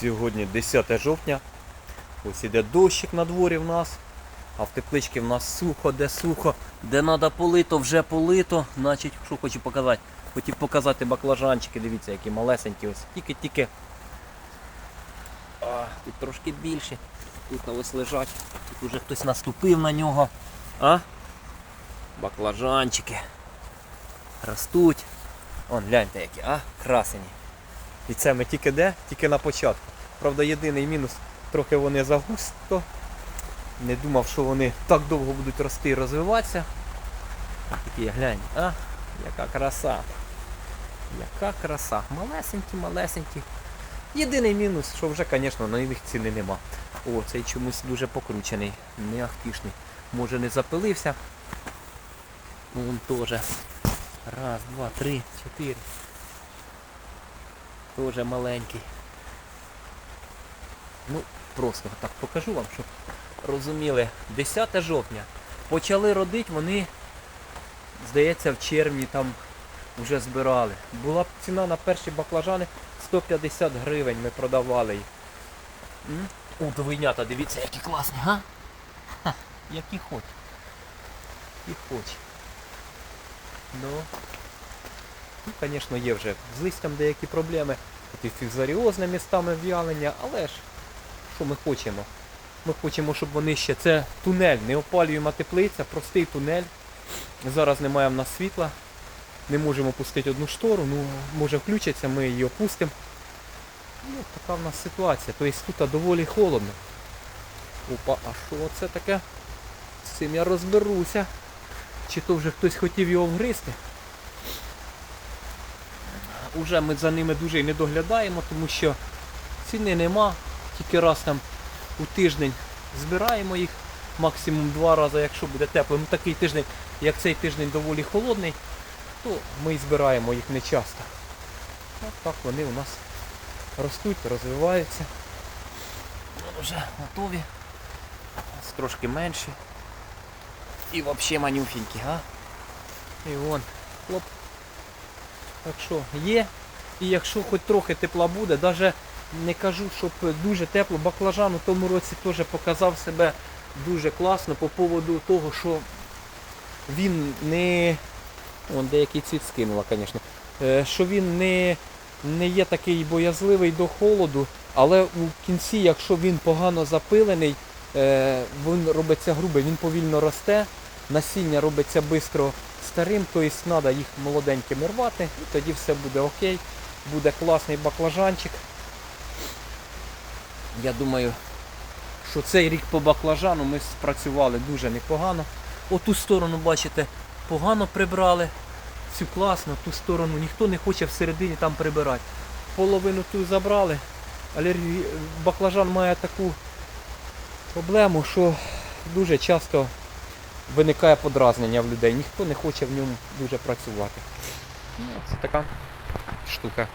Сьогодні 10 жовтня. Ось іде дощик на дворі в нас. А в тепличці в нас сухо, де сухо, де треба полито, вже полито. Значить, що хочу показати. Хотів показати баклажанчики, дивіться, які малесенькі. Ось тільки-тільки. Тут трошки більше. Тут ось лежать. Тут уже хтось наступив на нього. А? Баклажанчики. Ростуть. Вон, гляньте які, а? Красені. І це ми тільки де? Тільки на початку. Правда, єдиний мінус, трохи вони загусто. Не думав, що вони так довго будуть рости і розвиватися. Такі, глянь, а, яка краса. Яка краса. Малесенькі, малесенькі. Єдиний мінус, що вже, звісно, на них ціни нема. О, цей чомусь дуже покручений, не ахтішний. Може не запилився. Вон теж. Раз, два, три, чотири. Тоже маленький. Ну, просто так покажу вам, щоб розуміли. 10 жовтня. Почали родити вони, здається, в червні там вже збирали. Була б ціна на перші баклажани 150 гривень, ми продавали. М? Двойнята, дивіться, які класні, га? Які хоч. Які хоч. Ну. Ну, звісно, є вже з листям деякі проблеми. І фізаріозне містами в'ялення, але ж що ми хочемо? Ми хочемо, щоб вони ще... Це тунель, не теплиця, простий тунель. Зараз немає в нас світла. Не можемо пустити одну штору, ну може включиться, ми її опустимо. Ну, така в нас ситуація. Тобто тут доволі холодно. Опа, а що це таке? З цим я розберуся. Чи то вже хтось хотів його вгризти? Уже ми за ними дуже і не доглядаємо, тому що ціни нема. Тільки раз там у тиждень збираємо їх, максимум два рази, якщо буде тепло. Ну такий тиждень, як цей тиждень доволі холодний, то ми і збираємо їх не часто. От так вони у нас ростуть, розвиваються. Вони вже готові. Трошки менші. І взагалі манюфінькі, а? І вон, хлоп. Так що є. І якщо хоч трохи тепла буде, навіть не кажу, щоб дуже тепло, баклажан у тому році теж показав себе дуже класно по поводу того, що він не... Вон деякий цвіт скинула, звісно. Е, Що він не, не є такий боязливий до холоду, але у кінці, якщо він погано запилений, е, він робиться грубий, він повільно росте, насіння робиться швидко старим, тобто треба їх молоденькими рвати, і тоді все буде окей. Буде класний баклажанчик. Я думаю, що цей рік по баклажану ми спрацювали дуже непогано. Оту сторону, бачите, погано прибрали. Цю класно, ту сторону ніхто не хоче всередині там прибирати. Половину ту забрали. Алергія... Баклажан має таку проблему, що дуже часто виникає подразнення в людей. Ніхто не хоче в ньому дуже працювати. Ну, це така штука.